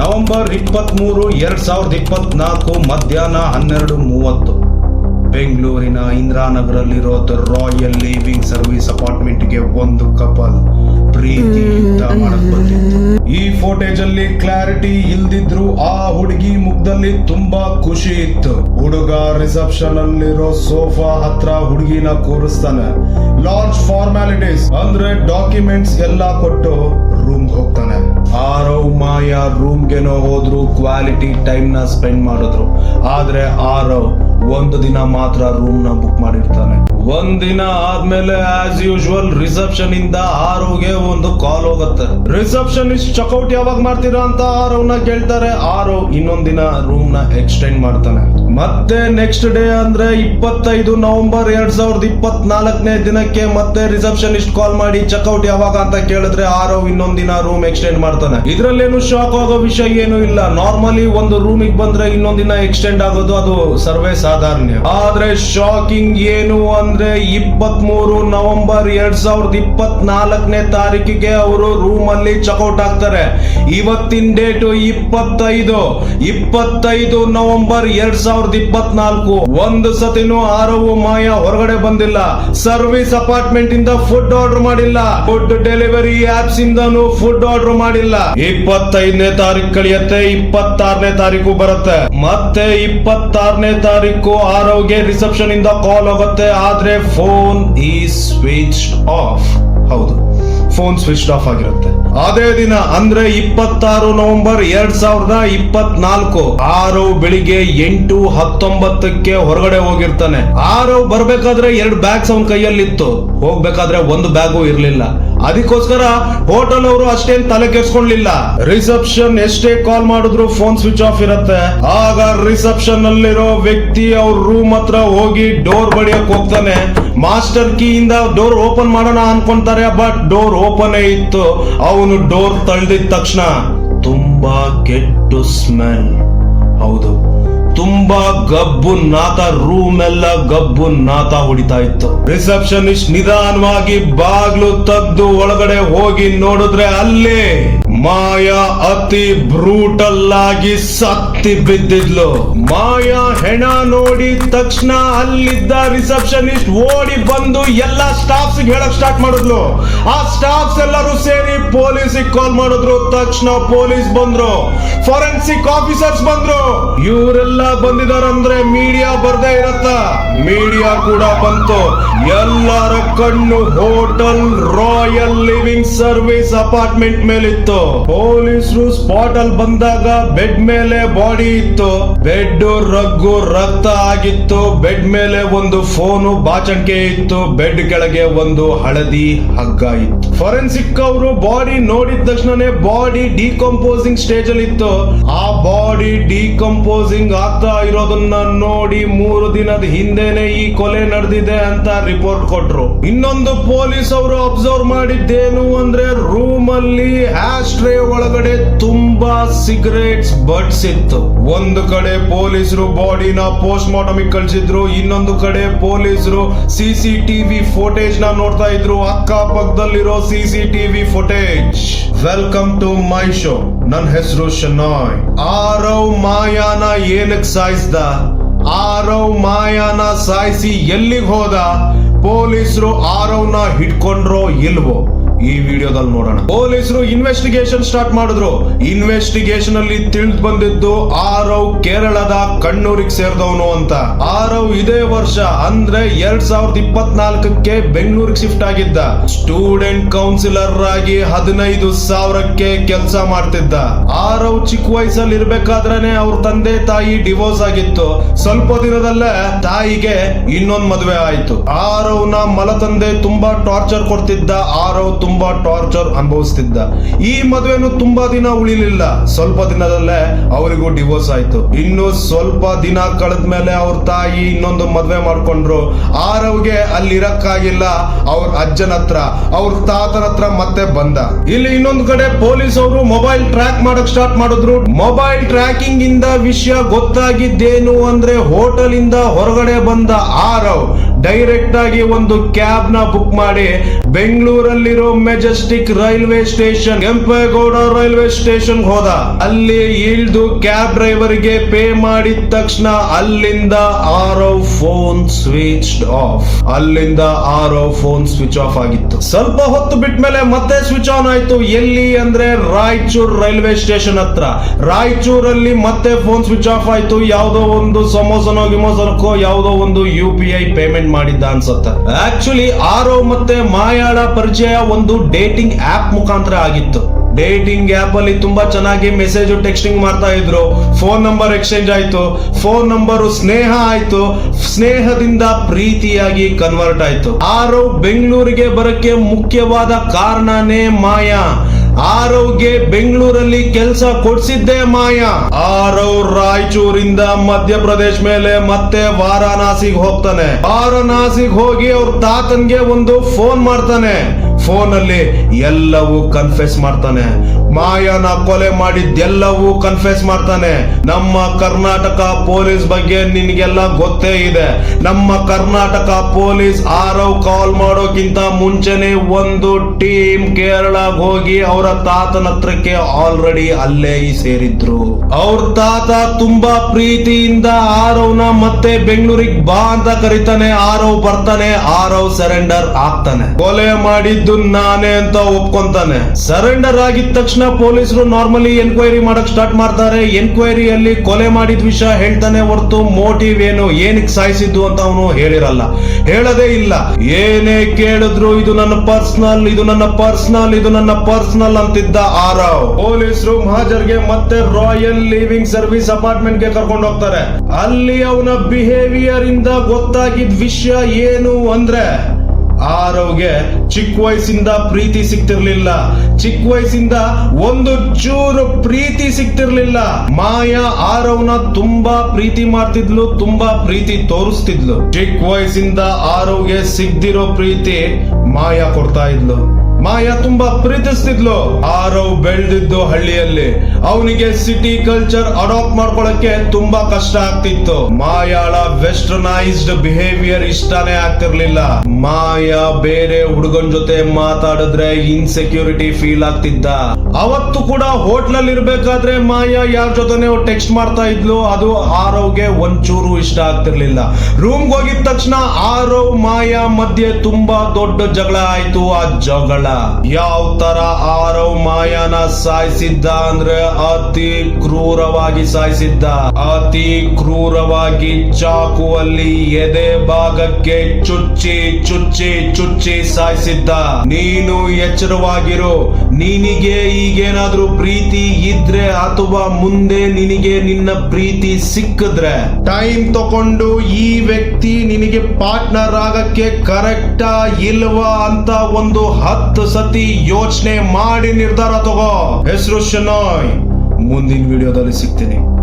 November ಇಪ್ಪತ್ಮೂರು ಎರಡ್ ಸಾವಿರದ ಇಪ್ಪತ್ನಾಲ್ಕು ಮಧ್ಯಾಹ್ನ ಹನ್ನೆರಡು ಮೂವತ್ತು. ಬೆಂಗಳೂರಿನ ಇಂದಿರಾನಗರಲ್ಲಿರೋ ದ ರಾಯಲ್ ಲಿವಿಂಗ್ ಸರ್ವಿಸ್ ಅಪಾರ್ಟ್ಮೆಂಟ್ಗೆ ಒಂದು ಕಪಲ್ ಪ್ರೀತಿ ಯುದ್ಧ ಈ ಫೋಟೇಜ್ ಅಲ್ಲಿ ಕ್ಲಾರಿಟಿ ಇಲ್ದಿದ್ರು ಆ ಹುಡುಗಿ ಮುಖದಲ್ಲಿ ತುಂಬಾ ಖುಷಿ ಇತ್ತು. ಹುಡುಗ ರಿಸೆಪ್ಷನ್ ಅಲ್ಲಿರೋ ಸೋಫಾ ಹತ್ರ ಹುಡುಗಿನ ಕೂರಿಸ್ತಾನೆ. ಲಾಂಚ್ ಫಾರ್ಮ್ಯಾಲಿಟೀಸ್ ಅಂದ್ರೆ ಡಾಕ್ಯುಮೆಂಟ್ಸ್ ಎಲ್ಲಾ ಕೊಟ್ಟು ರೂಮ್ ಹೋಗ್ತಾನೆ. ಆರವ್ ಮಾಯ ರೂಮ್ಗೆನೋ ಹೋದ್ರು ಕ್ವಾಲಿಟಿ ಟೈಮ್ನ ಸ್ಪೆಂಡ್ ಮಾಡಿದ್ರು. ಆದ್ರೆ ಆರವ್ ಒಂದು ದಿನ ಮಾತ್ರ ರೂಮ್ನ ಬುಕ್ ಮಾಡಿರ್ತಾನೆ. ಒಂದಿನ ಆದ್ಮೇಲೆ ಆಸ್ ಯೂಶುವಲ್ ರಿಸೆಪ್ಷನ್ ಇಂದ ಆರೋಗೆ ಒಂದು ಕಾಲ್ ಹೋಗುತ್ತೆ. ರಿಸೆಪ್ಷನಿಸ್ಟ್ ಚೆಕ್ಔಟ್ ಯಾವಾಗ ಮಾಡ್ತೀರಾ ಅಂತ ಆರೋನ ಕೇಳ್ತಾರೆ. ಆರೋ ಇನ್ನೊಂದ್ ದಿನ ರೂಮ್ನ ಎಕ್ಸ್ಟೆಂಡ್ ಮಾಡ್ತಾನೆ. ಮತ್ತೆ ನೆಕ್ಸ್ಟ್ ಡೇ ಅಂದ್ರೆ ಇಪ್ಪತ್ತೈದು ನವೆಂಬರ್ ಎರಡ್ ಸಾವಿರದ ಇಪ್ಪತ್ನಾಲ್ಕನೇ ದಿನಕ್ಕೆ ಮತ್ತೆ ರಿಸೆಪ್ಷನಿಸ್ಟ್ ಕಾಲ್ ಮಾಡಿ ಚೆಕ್ಔಟ್ ಯಾವಾಗ ಅಂತ ಕೇಳಿದ್ರೆ ಆರೋ ಇನ್ನೊಂದ್ ದಿನ ರೂಮ್ ಎಕ್ಸ್ಟೆಂಡ್ ಮಾಡ್ತಾನೆ. ಇದ್ರಲ್ಲೇನು ಶಾಕ್ ಆಗೋ ವಿಷಯ ಏನು ಇಲ್ಲ. ನಾರ್ಮಲಿ ಒಂದು ರೂಮಿಗೆ ಬಂದ್ರೆ ಇನ್ನೊಂದ್ ದಿನ ಎಕ್ಸ್ಟೆಂಡ್ ಆಗೋದು ಅದು ಸರ್ವೇ ಸಾಧಾರಣ ಆದ್ರೆ ಶಾಕಿಂಗ್ ಏನು ಅಂದ್ರೆ ಇಪ್ಪತ್ತ್ ಮೂರು ನವೆಂಬರ್ ಎರಡ್ ಸಾವಿರದ ಇಪ್ಪತ್ನಾಲ್ಕನೇ ತಾರೀಕಿಗೆ ಅವರು ರೂಮ್ ಅಲ್ಲಿ ಚೆಕ್ಔಟ್ ಆಗ್ತಾರೆ ಇವತ್ತಿನ ಡೇಟ್ ಇಪ್ಪತ್ತೈದು. ಇಪ್ಪತ್ತೈದು ನವೆಂಬರ್ ಎರಡ್ ಸಾವಿರದ ಇಪ್ಪತ್ನಾಲ್ಕು. ಒಂದು ಸತಿನೂ ಆರವು ಮಾಯ ಹೊರಗಡೆ ಬಂದಿಲ್ಲ. ಸರ್ವಿಸ್ ಅಪಾರ್ಟ್ಮೆಂಟ್ ಇಂದ ಫುಡ್ ಆರ್ಡರ್ ಮಾಡಿಲ್ಲ. ಫುಡ್ ಡೆಲಿವರಿ ಆಪ್ಸ್ ಇಂದನೂ ಫುಡ್ ಆರ್ಡರ್ ಮಾಡಿಲ್ಲ. ಇಪ್ಪತ್ತೈದನೇ ತಾರೀಕು ಕಳಿಯತ್ತೆ, ಇಪ್ಪತ್ತಾರನೇ ತಾರೀಕು ಬರುತ್ತೆ. ಮತ್ತೆ ಇಪ್ಪತ್ತಾರನೇ ತಾರೀಕು ಆರೋಗ್ಯ ರಿಸೆಪ್ಷನ್ ಇಂದ ಕಾಲ್ ಹೋಗುತ್ತೆ ಆದ್ರೆ ಫೋನ್ ಈ ಸ್ವಿಚ್ ಆಫ್. ಹೌದು, ಫೋನ್ ಸ್ವಿಚ್ ಆಫ್ ಆಗಿರುತ್ತೆ. ಅದೇ ದಿನ, ಅಂದ್ರೆ ಇಪ್ಪತ್ತಾರು ನವೆಂಬರ್ ಎರಡ್ ಸಾವಿರದ ಇಪ್ಪತ್ನಾಲ್ಕು, ಆರು ಬೆಳಿಗ್ಗೆ ಎಂಟು ಹತ್ತೊಂಬತ್ತಕ್ಕೆ ಹೊರಗಡೆ ಹೋಗಿರ್ತಾನೆ. ಆರು ಬರ್ಬೇಕಾದ್ರೆ ಎರಡು ಬ್ಯಾಗ್ಸ್ ಅವನ ಕೈಯಲ್ಲಿತ್ತು. ಹೋಗ್ಬೇಕಾದ್ರೆ ಒಂದು ಬ್ಯಾಗು ಇರ್ಲಿಲ್ಲ. ಅದಕ್ಕೋಸ್ಕರ ಹೋಟೆಲ್ ಅವರು ಅಷ್ಟೇನ್ ತಲೆ ಕೆಡ್ಸ್ಕೊಳ್ಲಿಲ್ಲ. ರಿಸೆಪ್ಷನ್ ಎಷ್ಟೇ ಕಾಲ್ ಮಾಡಿದ್ರು ಫೋನ್ ಸ್ವಿಚ್ ಆಫ್ ಇರುತ್ತೆ. ಆಗ ರಿಸೆಪ್ಷನ್ ಅಲ್ಲಿರೋ ವ್ಯಕ್ತಿ ಅವ್ರ ರೂಮ್ ಹತ್ರ ಹೋಗಿ ಡೋರ್ ಬಡಿಯಕ್ ಹೋಗ್ತಾನೆ. ಮಾಸ್ಟರ್ ಕೀ ಇಂದ ಡೋರ್ ಓಪನ್ ಮಾಡೋಣ ಅನ್ಕೊಂತಾರೆ, ಬಟ್ ಡೋರ್ ಓಪನ್ ಇತ್ತು. ಅವನು ಡೋರ್ ತಳ್ದಿದ ತಕ್ಷಣ ತುಂಬಾ ಕೆಟ್ಟು ಸ್ಮೆಲ್. ಹೌದು. ತುಂಬಾ ಗಬ್ಬು ನಾತ ರೂಮ್ ಎಲ್ಲ ಗಬ್ಬು ನಾತ ಹೊಡಿತಾ ಇತ್ತು. ರಿಸೆಪ್ಷನಿಸ್ಟ್ ನಿಧಾನವಾಗಿ ಬಾಗ್ಲು ತದ್ದು ಒಳಗಡೆ ಹೋಗಿ ನೋಡಿದ್ರೆ ಅಲ್ಲೇ ಮಾಯಾ ಅತಿ ಬ್ರೂಟಲ್ ಆಗಿ ಸತ್ತಿ ಬಿದ್ದಿದ್ಲು. ಮಾಯಾ ಹೆಣ ನೋಡಿ ತಕ್ಷಣ ಅಲ್ಲಿದ್ದ ರಿಸೆಪ್ಷನಿಸ್ಟ್ ಓಡಿ ಬಂದು ಎಲ್ಲಾ ಸ್ಟಾಫ್ಸ್ ಹೇಳಕ್ ಸ್ಟಾರ್ಟ್ ಮಾಡಿದ್ಲು. ಆ ಸ್ಟಾಫ್ಸ್ ಎಲ್ಲರೂ ಸೇರಿ ಪೊಲೀಸಿಗೆ ಕಾಲ್ ಮಾಡಿದ್ರು. ತಕ್ಷಣ ಪೊಲೀಸ್ ಬಂದ್ರು. ಫಾರೆನ್ಸಿಕ್ ಆಫೀಸರ್ಸ್ ಬಂದ್ರು. ಇವರೆಲ್ಲ ಬಂದಿದಾರಂದ್ರೆ ಮೀಡಿಯಾ ಬರ್ದೇ ಇರತ್ತ. ಮೀಡಿಯಾ ಕೂಡ ಬಂತು. ಎಲ್ಲರ ಕಣ್ಣು hotel royal living service apartment ಮೇಲಿತ್ತು. ಪೊಲೀಸರು ಸ್ಪಾಟ್ ಅಲ್ಲಿ ಬಂದಾಗ ಬೆಡ್ ಮೇಲೆ ಬಾಡಿ ಇತ್ತು. ಬೆಡ್ ರಗ್ಗು ರಕ್ತ ಆಗಿತ್ತು. ಬೆಡ್ ಮೇಲೆ ಒಂದು ಫೋನು ಬಾಚಣಿಕೆ ಇತ್ತು. ಬೆಡ್ ಕೆಳಗೆ ಒಂದು ಹಳದಿ ಹಗ್ಗ ಇತ್ತು. ಫೊರೆನ್ಸಿಕ್ ಅವರು ಬಾಡಿ ನೋಡಿದ ತಕ್ಷಣನೇ ಬಾಡಿ ಡಿಕಂಪೋಸಿಂಗ್ ಸ್ಟೇಜ್ ಅಲ್ಲಿ ಇತ್ತು. ಆ ಬಾಡಿ ಡಿಕಂಪೋಸಿಂಗ್ ಆಗ್ತಾ ಇರೋದನ್ನ ನೋಡಿ ಮೂರು ದಿನದ ಹಿಂದೆನೆ ಈ ಕೊಲೆ ನಡೆದಿದೆ ಅಂತ ರಿಪೋರ್ಟ್ ಕೊಟ್ರು. ಇನ್ನೊಂದು ಪೊಲೀಸ್ ಅವರು ಅಬ್ಸರ್ವ್ ಮಾಡಿದ್ದೇನು ಅಂದ್ರೆ ರೂಮ್ ಅಲ್ಲಿ ಟ್ರೇ ಒಳಗಡೆ ತುಂಬಾ ಸಿಗರೇಟ್ಸ್ ಬಡ್ಸ್ ಇತ್ತು. ಒಂದು ಕಡೆ ಪೊಲೀಸರು ಬಾಡಿನ ಪೋಸ್ಟ್ ಮಾರ್ಟಮ್ ಕಳಿಸಿದ್ರು, ಇನ್ನೊಂದು ಕಡೆ ಪೊಲೀಸರು ಸಿಸಿ ಟಿವಿ ಫೋಟೇಜ್ನ ನೋಡ್ತಾ ಇದ್ರು. ಅಕ್ಕ ಪಕ್ಕದಲ್ಲಿರೋ C C TV footage welcome to my show ನನ್ನ ಹೆಸರು ಶನಾಯ್. ಆರವ್ ಮಾಯಾನ ಏನಕ್ ಸಾಯಿಸ್ದ? ಆರವ್ ಮಾಯಾನ ಸಾಯಿಸಿ ಎಲ್ಲಿಗೆ ಹೋದ? ಪೊಲೀಸರು ಆರವ್ನ ಹಿಡ್ಕೊಂಡ್ರೋ ಇಲ್ವೋ? ಈ ವಿಡಿಯೋದಲ್ಲಿ ನೋಡೋಣ. ಪೊಲೀಸರು ಇನ್ವೆಸ್ಟಿಗೇಷನ್ ಸ್ಟಾರ್ಟ್ ಮಾಡಿದ್ರು. ಇನ್ವೆಸ್ಟಿಗೇಷನ್ ಅಲ್ಲಿ ತಿಳಿದು ಬಂದಿದ್ದು ಆರವ್ ಕೇರಳದ ಕಣ್ಣೂರಿಗೆ ಸೇರಿದವನು ಅಂತ. ಆರವ್ ಇದೇ ವರ್ಷ ಅಂದ್ರೆ ಎರಡ್ ಸಾವಿರದ ಇಪ್ಪತ್ನಾಲ್ಕಕ್ಕೆ ಬೆಂಗಳೂರಿಗೆ ಶಿಫ್ಟ್ ಆಗಿದ್ದ. ಸ್ಟೂಡೆಂಟ್ ಕೌನ್ಸಿಲರ್ ಆಗಿ ಹದಿನೈದು ಸಾವಿರಕ್ಕೆ ಕೆಲಸ ಮಾಡ್ತಿದ್ದ. ಆರವ್ ಚಿಕ್ಕ ವಯಸ್ಸಲ್ಲಿ ಇರ್ಬೇಕಾದ್ರೆ ಅವ್ರ ತಂದೆ ತಾಯಿ ಡಿವೋರ್ಸ್ ಆಗಿತ್ತು. ಸ್ವಲ್ಪ ದಿನದಲ್ಲೇ ತಾಯಿಗೆ ಇನ್ನೊಂದ್ ಮದುವೆ ಆಯ್ತು. ಆರವ್ನ ಮಲತಂದೆ ತುಂಬಾ ಟಾರ್ಚರ್ ಕೊಡ್ತಿದ್ದ ಆರವ್ ತುಂಬಾ ಟಾರ್ಚರ್ ಅನುಭವಿಸ್ತಿದ್ದ. ಈ ಮದುವೆನು ತುಂಬಾ ದಿನ ಉಳಿಲಿಲ್ಲ. ಸ್ವಲ್ಪ ದಿನದಲ್ಲೇ ಅವರಿಗೂ ಡಿವೋರ್ಸ್ ಆಯ್ತು. ಇನ್ನು ಸ್ವಲ್ಪ ದಿನ ಕಳೆದ ಮೇಲೆ ಅವ್ರ ತಾಯಿ ಇನ್ನೊಂದು ಮದುವೆ ಮಾಡ್ಕೊಂಡ್ರು. ಆರವ್ಗೆ ಅಲ್ಲಿ ಇರಕ್ಕಾಗಿಲ್ಲ ಅವ್ರ ಅಜ್ಜನ ಹತ್ರ. ಅವ್ರ ತಾತನ ಹತ್ರ ಮತ್ತೆ ಬಂದ. ಇಲ್ಲಿ ಇನ್ನೊಂದು ಕಡೆ ಪೊಲೀಸ್ ಅವರು ಮೊಬೈಲ್ ಟ್ರ್ಯಾಕ್ ಮಾಡಕ್ ಸ್ಟಾರ್ಟ್ ಮಾಡಿದ್ರು. ಮೊಬೈಲ್ ಟ್ರ್ಯಾಕಿಂಗ್ ಇಂದ ವಿಷಯ ಗೊತ್ತಾಗಿದ್ದೇನು ಅಂದ್ರೆ ಹೋಟೆಲ್ ಇಂದ ಹೊರಗಡೆ ಬಂದ ಆರವ್. ಡೈರೆಕ್ಟ್ ಆಗಿ ಒಂದು ಕ್ಯಾಬ್ನ ಬುಕ್ ಮಾಡಿ ಬೆಂಗಳೂರಲ್ಲಿರೋ Majestic railway station Kempegowda railway station ಹೋದ. ಅಲ್ಲಿ ಇಳಿದು ಕ್ಯಾಬ್ ಡ್ರೈವರ್ಗೆ ಪೇ ಮಾಡಿದ ತಕ್ಷಣ ಅಲ್ಲಿಂದ ಆರೋ ಫೋನ್ ಸ್ವಿಚ್ ಆಫ್ ಅಲ್ಲಿಂದ ಆರೋ ಫೋನ್ ಸ್ವಿಚ್ ಆಫ್ ಆಗಿತ್ತು. ಸ್ವಲ್ಪ ಹೊತ್ತು ಬಿಟ್ಮೇಲೆ ಮತ್ತೆ ಸ್ವಿಚ್ ಆನ್ ಆಯ್ತು. ಎಲ್ಲಿ ಅಂದ್ರೆ ರಾಯಚೂರ್ ರೈಲ್ವೆ ಸ್ಟೇಷನ್ ಹತ್ರ. ರಾಯಚೂರಲ್ಲಿ ಮತ್ತೆ ಫೋನ್ ಸ್ವಿಚ್ ಆಫ್ ಆಯ್ತು. ಯಾವ್ದೋ ಒಂದು ಸಮೋಸನೋ ಗಿಮೋಸನಕ್ಕೋ ಯಾವ್ದೋ ಒಂದು ಯು ಪಿ ಐ ಪೇಮೆಂಟ್ ಮಾಡಿದ್ದ ಅನ್ಸುತ್ತೆ. ಆಕ್ಚುಲಿ ಆರೋ ಮತ್ತೆ ಮಾಯಾಳ ಪರಿಚಯ ಒಂದು ಡೇಟಿಂಗ್ ಆಪ್ ಮುಖಾಂತರ ಆಗಿತ್ತು. ಡೇಟಿಂಗ್ ಆಪ್ ಅಲ್ಲಿ ತುಂಬಾ ಚೆನ್ನಾಗಿ ಮೆಸೇಜ್ ಟೆಕ್ಸ್ಟಿಂಗ್ ಮಾಡ್ತಾ ಇದ್ರು. ಫೋನ್ ನಂಬರ್ ಎಕ್ಸ್ಚೇಂಜ್ ಆಯ್ತು. ಫೋನ್ ನಂಬರ್ ಸ್ನೇಹ ಆಯ್ತು. ಸ್ನೇಹದಿಂದ ಪ್ರೀತಿಯಾಗಿ ಕನ್ವರ್ಟ್ ಆಯ್ತು. ಆರೋ ಬೆಂಗಳೂರಿಗೆ ಬರಕ್ಕೆ ಮುಖ್ಯವಾದ ಕಾರಣನೇ ಮಾಯಾ. ಆರವ್ಗೆ ಬೆಂಗಳೂರಲ್ಲಿ ಕೆಲಸ ಕೊಡ್ಸಿದ್ದೇ ಮಾಯಾ. ಆರವ್ ರಾಯಚೂರಿಂದ ಮಧ್ಯಪ್ರದೇಶ್ ಮೇಲೆ ಮತ್ತೆ ವಾರಾಣಸಿಗೆ ಹೋಗ್ತಾನೆ. ವಾರಾಣಸಿಗೆ ಹೋಗಿ ಅವ್ರ ತಾತನ್ಗೆ ಒಂದು ಫೋನ್ ಮಾಡ್ತಾನೆ. ಫೋನ್ ಅಲ್ಲಿ ಎಲ್ಲವೂ ಕನ್ಫೆಸ್ ಮಾಡ್ತಾನೆ. ಮಾಯಾನ ಕೊಲೆ ಮಾಡಿದ್ದೆಲ್ಲವೂ ಕನ್ಫೆಸ್ ಮಾಡ್ತಾನೆ. ನಮ್ಮ ಕರ್ನಾಟಕ ಪೊಲೀಸ್ ಬಗ್ಗೆ ನಿನ್ಗೆಲ್ಲ ಗೊತ್ತೇ ಇದೆ. ನಮ್ಮ ಕರ್ನಾಟಕ ಪೊಲೀಸ್ ಆರವ್ ಕಾಲ್ ಮಾಡೋಕ್ಕಿಂತ ಮುಂಚೆನೆ ಒಂದು ಟೀಮ್ ಕೇರಳ ಹೋಗಿ ಅವರ ತಾತನ ಹತ್ರಕ್ಕೆ ಆಲ್ರೆಡಿ ಅಲ್ಲೇ ಸೇರಿದ್ರು. ಅವ್ರ ತಾತ ತುಂಬಾ ಪ್ರೀತಿಯಿಂದ ಆರವ್ನ ಮತ್ತೆ ಬೆಂಗಳೂರಿಗೆ ಬಾ ಅಂತ ಕರಿತಾನೆ. ಆರವ್ ಬರ್ತಾನೆ, ಆರವ್ ಸರೆಂಡರ್ ಆಗ್ತಾನೆ. ಕೊಲೆ ಮಾಡಿದ್ದು ನಾನೇ ಅಂತ ಒಪ್ಕೊಂತಾನೆ. ಸರೆಂಡರ್ ಆಗಿದ ತಕ್ಷಣ ಪೊಲೀಸರು ನಾರ್ಮಲಿ ಎನ್ಕ್ವೈರಿ ಮಾಡಕ್ ಸ್ಟಾರ್ಟ್ ಮಾಡ್ತಾರೆ. ಎನ್ಕ್ವೈರಿಯಲ್ಲಿ ಕೊಲೆ ಮಾಡಿದ ವಿಷಯ ಹೇಳ್ತಾನೆ ಹೊರತು ಮೋಟಿವ್ ಏನು, ಏನಕ್ಕೆ ಸಾಯಿಸಿದ್ದು ಅಂತ ಅವನು ಹೇಳಿರಲ್ಲ. ಹೇಳದೇ ಇಲ್ಲ. ಏನೇ ಕೇಳಿದ್ರು ಇದು ನನ್ನ ಪರ್ಸನಲ್, ಇದು ನನ್ನ ಪರ್ಸನಲ್, ಇದು ನನ್ನ ಪರ್ಸನಲ್ ಅಂತಿದ್ದ ಆರವ್. ಪೊಲೀಸರು ಮಹಾಜರ್ಗೆ ಮತ್ತೆ ರಾಯಲ್ ಲಿವಿಂಗ್ ಸರ್ವಿಸ್ ಅಪಾರ್ಟ್ಮೆಂಟ್ಗೆ ಕರ್ಕೊಂಡು ಹೋಗ್ತಾರೆ. ಅಲ್ಲಿ ಅವನ ಬಿಹೇವಿಯರ್ ಇಂದ ಗೊತ್ತಾಗಿದ್ ವಿಷಯ ಏನು ಅಂದ್ರೆ ಆರವ್ಗೆ ಚಿಕ್ಕ ವಯಸ್ಸಿಂದ ಪ್ರೀತಿ ಸಿಕ್ತಿರ್ಲಿಲ್ಲ. ಚಿಕ್ಕ ವಯಸ್ಸಿಂದ ಒಂದು ಚೂರು ಪ್ರೀತಿ ಸಿಕ್ತಿರ್ಲಿಲ್ಲ. ಮಾಯಾ ಆರವ್ನ ತುಂಬಾ ಪ್ರೀತಿ ಮಾಡ್ತಿದ್ಲು, ತುಂಬಾ ಪ್ರೀತಿ ತೋರಿಸ್ತಿದ್ಲು. ಚಿಕ್ಕ ವಯಸ್ಸಿಂದ ಆರವ್ಗೆ ಸಿಗ್ದಿರೋ ಪ್ರೀತಿ ಮಾಯಾ ಕೊಡ್ತಾ ಇದ್ಲು. ಮಾಯಾ ತುಂಬಾ ಪ್ರೀತಿಸ್ತಿದ್ಲು. ಆರವ್ ಬೆಳೆದಿದ್ದು ಹಳ್ಳಿಯಲ್ಲಿ. ಅವನಿಗೆ ಸಿಟಿ ಕಲ್ಚರ್ ಅಡಾಪ್ಟ್ ಮಾಡ್ಕೊಳಕ್ಕೆ ತುಂಬಾ ಕಷ್ಟ ಆಗ್ತಿತ್ತು. ಮಾಯಾಳ ವೆಸ್ಟರ್ನೈಸ್ಡ್ ಬಿಹೇವಿಯರ್ ಇಷ್ಟನೇ ಆಗ್ತಿರ್ಲಿಲ್ಲ. ಮಾಯಾ ಬೇರೆ ಹುಡುಗನ್ ಜೊತೆ ಮಾತಾಡಿದ್ರೆ ಇನ್ಸೆಕ್ಯೂರಿಟಿ ಫೀಲ್ ಆಗ್ತಿದ್ದ. ಅವತ್ತು ಕೂಡ ಹೋಟ್ಲಲ್ಲಿ ಇರ್ಬೇಕಾದ್ರೆ ಮಾಯಾ ಯಾರ ಜೊತೆನೆ ಟೆಕ್ಸ್ಟ್ ಮಾಡ್ತಾ ಇದ್ಲು. ಅದು ಆರವ್ಗೆ ಒಂಚೂರು ಇಷ್ಟ ಆಗ್ತಿರ್ಲಿಲ್ಲ. ರೂಮ್ಗೆ ಹೋಗಿದ ತಕ್ಷಣ ಆರವ್ ಮಾಯಾ ಮಧ್ಯೆ ತುಂಬಾ ದೊಡ್ಡ ಜಗಳ ಆಯ್ತು. ಆ ಜಗಳ ಯಾವ ತರ ಆರವ್ ಮಾಯಾನ ಸಾಯಿಸಿದ್ದ ಅಂದ್ರೆ ಅತಿ ಕ್ರೂರವಾಗಿ ಸಾಯಿಸಿದ್ದ. ಅತಿ ಕ್ರೂರವಾಗಿ ಚಾಕುವಲ್ಲಿ ಎದೆ ಭಾಗಕ್ಕೆ ಚುಚ್ಚಿ ಚುಚ್ಚಿ ಚುಚ್ಚಿ ಸಾಯಿಸಿದ್ದ. ನೀನು ಎಚ್ಚರವಾಗಿರು. ನಿನಗೆ ಈಗೇನಾದ್ರೂ ಪ್ರೀತಿ ಇದ್ರೆ ಅಥವಾ ಮುಂದೆ ನಿನಗೆ ನಿನ್ನ ಪ್ರೀತಿ ಸಿಕ್ಕಿದ್ರೆ ಟೈಮ್ ತಕೊಂಡು ಈ ವ್ಯಕ್ತಿ ನಿನಗೆ ಪಾರ್ಟ್ನರ್ ಆಗಕ್ಕೆ ಕರೆಕ್ಟಾ ಇಲ್ವಾ ಅಂತ ಒಂದು ಹತ್ತು ಸತಿ ಯೋಚನೆ ಮಾಡಿ ನಿರ್ಧಾರ ತಗೋ. ಹೆಸರು ಶನಾಯ್ ಮುಂದಿನ ವಿಡಿಯೋದಲ್ಲಿ ಸಿಗ್ತೀನಿ.